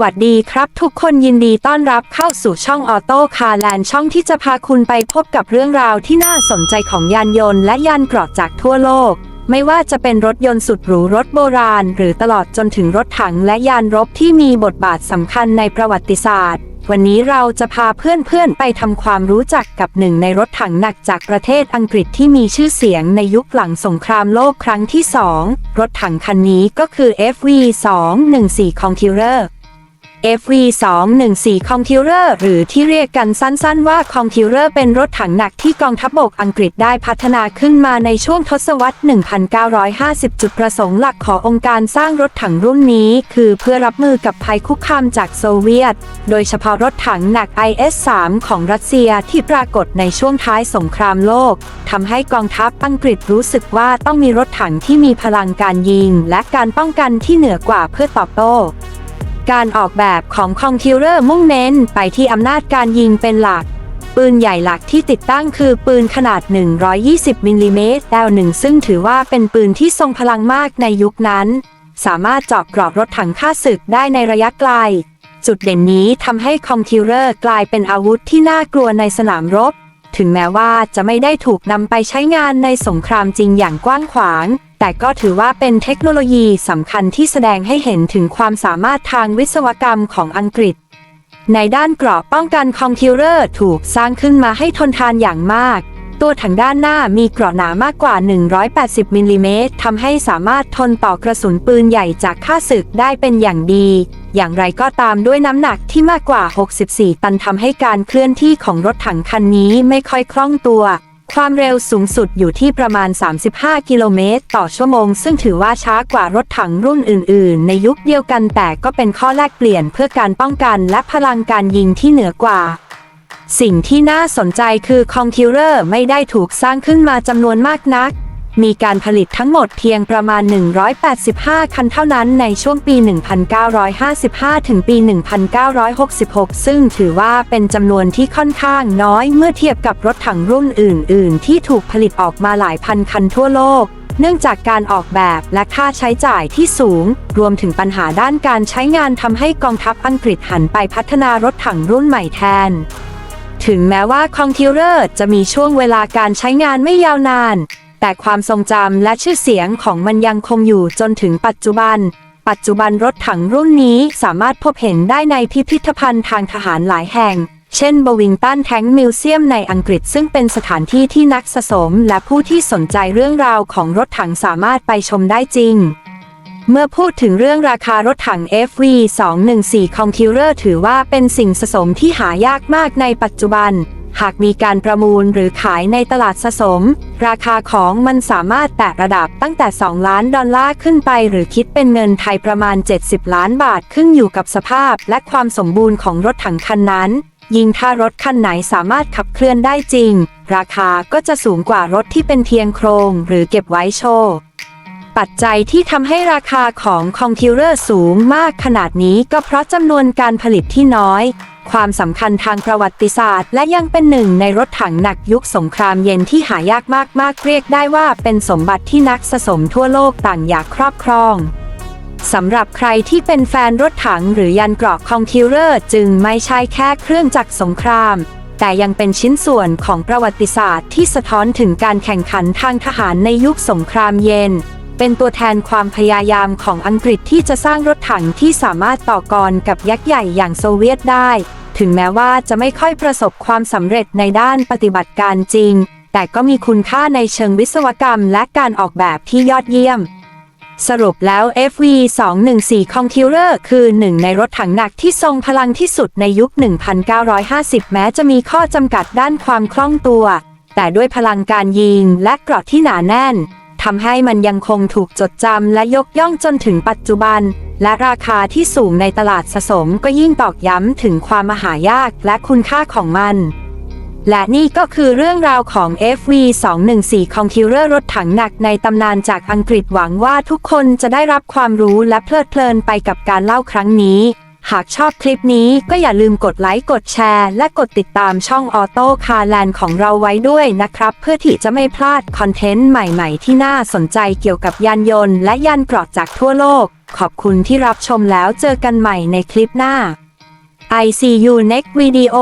วัสดีครับ ทุกคนยินดีต้อนรับเข้าสู่ช่องออโต้คาร์แลนด์ช่องที่จะพาคุณไปพบกับเรื่องราวที่น่าสนใจของยานยนต์และยานเกราะจากทั่วโลก ไม่ว่าจะเป็นรถยนต์สุดหรูรถโบราณ หรือตลอดจนถึงรถถังและยานรบที่มีบทบาทสำคัญในประวัติศาสตร์ วันนี้เราจะพาเพื่อนๆไปทำความรู้จักกับหนึ่งในรถถังหนักจากประเทศอังกฤษที่มีชื่อเสียงในยุคหลังสงครามโลกครั้งที่ 2 รถถังคันนี้ก็คือ FV214 Conqueror FV214 Conqueror หรือที่เรียกกันสั้นๆว่า Conqueror เป็นรถถังหนักที่กองทัพบกอังกฤษได้พัฒนาขึ้นมาในช่วงทศวรรษ 1950 จุดประสงค์หลักขององค์การสร้างรถถังรุ่นนี้ คือเพื่อรับมือกับภัยคุกคามจากโซเวียต โดยเฉพาะรถถังหนัก IS-3 ของรัสเซียที่ปรากฏในช่วงท้ายสงครามโลกทำให้กองทัพอังกฤษรู้สึกว่าต้องมีรถถังที่มีพลังการยิง และการป้องกันที่เหนือกว่าเพื่อตอบโต้ การออกแบบของคองคิวเลอร์มุ่งเน้นไปที่อำนาจการยิงเป็นหลัก ปืนใหญ่หลักที่ติดตั้งคือปืนขนาด 120มิลลิเมตร L1 ซึ่งถือว่าเป็นปืนที่ทรงพลังมากในยุคนั้น สามารถเจาะกรอบรถถังฆ่าศึกได้ในระยะไกล จุดเด่นนี้ทำให้คองคิวเลอร์กลายเป็นอาวุธที่น่ากลัวในสนามรบ ถึงแม้ว่าจะไม่ได้ถูกนำไปใช้งานในสงครามจริงอย่างกว้างขวาง แต่ก็ถือว่าเป็นเทคโนโลยีสำคัญที่แสดงให้เห็นถึงความสามารถทางวิศวกรรมของอังกฤษ ในด้านกรอบป้องกันคอมพิวเตอร์ถูกสร้างขึ้นมาให้ทนทานอย่างมาก ตัวถังด้านหน้ามีเกราะหนามากกว่า 180 มิลลิเมตรทำให้สามารถทนต่อกระสุนปืนใหญ่จากข้าศึกได้เป็นอย่างดี อย่างไรก็ตามด้วยน้ำหนักที่มากกว่า 64 ตันทำให้การเคลื่อนที่ของรถถังคันนี้ไม่ค่อยคล่องตัว ความเร็วสูงสุดอยู่ที่ประมาณ 35 กิโลเมตร ต่อชั่วโมง ซึ่งถือว่าช้ากว่ารถถังรุ่นอื่น ๆ ในยุคเดียวกันแต่ก็เป็นข้อแลกเปลี่ยนเพื่อการป้องกันและพลังการยิงที่เหนือกว่า สิ่งที่น่าสนใจคือคอมพิวเตอร์ไม่ได้ถูกสร้างขึ้นมาจำนวนมากนัก มีการผลิตทั้งหมดเพียงประมาณ 185 คันเท่านั้นในช่วงปี 1955 ถึงปี 1966 ซึ่งถือว่าเป็นจำนวนที่ค่อนข้างน้อยเมื่อเทียบกับรถถังรุ่นอื่น ๆ ที่ถูกผลิตออกมาหลายพันคันทั่วโลกเนื่องจากการออกแบบและค่าใช้จ่ายที่สูง รวมถึงปัญหาด้านการใช้งานทำให้กองทัพอังกฤษหันไปพัฒนารถถังรุ่นใหม่แทน ถึงแม้ว่าคองทิวเรอร์จะมีช่วงเวลาการใช้งานไม่ยาวนาน แต่ความทรงจำและชื่อเสียงของมันยังคงอยู่จนถึงปัจจุบัน ปัจจุบันรถถังรุ่นนี้สามารถพบเห็นได้ในพิพิธภัณฑ์ทางทหารหลายแห่ง เช่นบวิงตันแทงมิวเซียมในอังกฤษซึ่งเป็นสถานที่ที่นักสะสม และผู้ที่สนใจเรื่องราวของรถถังสามารถไปชมได้จริง เมื่อพูดถึงเรื่องราคารถถัง FV214 Conqueror ถือว่าเป็นสิ่งสะสมที่หายากมากในปัจจุบัน หากมีการประมูลหรือขายในตลาดสะสม ราคาของมันสามารถแตะระดับตั้งแต่ 2 ล้านดอลลาร์ขึ้นไป หรือคิดเป็นเงินไทยประมาณ 70 ล้านบาทขึ้นอยู่กับสภาพและความสมบูรณ์ของรถถังคันนั้น ยิ่งถ้ารถคันไหนสามารถขับเคลื่อนได้จริง ราคาก็จะสูงกว่ารถที่เป็นเพียงโครงหรือเก็บไว้โชว์ ปัจจัยที่ทำให้ราคาของคอมพิวเตอร์สูงมากขนาดนี้ก็เพราะจำนวนการผลิตที่น้อย ความสำคัญทางประวัติศาสตร์ และยังเป็นหนึ่งในรถถังหนักยุคสงครามเย็นที่หายากมากๆ เรียกได้ว่าเป็นสมบัติที่นักสะสมทั่วโลกต่างอยากครอบครองสำหรับใครที่เป็นแฟนรถถังหรือยันเกราะคอมพิวเตอร์จึงไม่ใช่แค่เครื่องจักรสงคราม แต่ยังเป็นชิ้นส่วนของประวัติศาสตร์ที่สะท้อนถึงการแข่งขันทางทหารในยุคสงครามเย็น เป็นตัวแทนความพยายามของอังกฤษที่จะสร้างรถถังที่สามารถต่อกรกับยักษ์ใหญ่อย่างโซเวียตได้ ถึงแม้ว่าจะไม่ค่อยประสบความสำเร็จในด้านปฏิบัติการจริง แต่ก็มีคุณค่าในเชิงวิศวกรรมและการออกแบบที่ยอดเยี่ยมสรุปแล้ว FV214 Conqueror คือหนึ่งในรถถังหนักที่ทรงพลังที่สุดในยุค 1950 แม้จะมีข้อจำกัดด้านความคล่องตัว แต่ด้วยพลังการยิงและเกราะที่หนาแน่น ทำให้มันยังคงถูกจดจำและยกย่องจนถึงปัจจุบัน และราคาที่สูงในตลาดสะสมก็ยิ่งตอกย้ำถึงความมหายากและคุณค่าของมัน และนี่ก็คือเรื่องราวของ FV214 Conqueror รถถังหนักในตำนานจากอังกฤษหวังว่าทุกคนจะได้รับความรู้และเพลิดเพลินไปกับการเล่าครั้งนี้ หากชอบคลิปนี้ก็อย่าลืมกดไลค์กดแชร์ และกดติดตามช่องออโต้คาร์แลนด์ของเราไว้ด้วยนะครับ เพื่อที่จะไม่พลาดคอนเทนต์ใหม่ๆ ที่น่าสนใจเกี่ยวกับยานยนต์และยานเกราะจากทั่วโลก ขอบคุณที่รับชมแล้วเจอกันใหม่ในคลิปหน้า I see you next video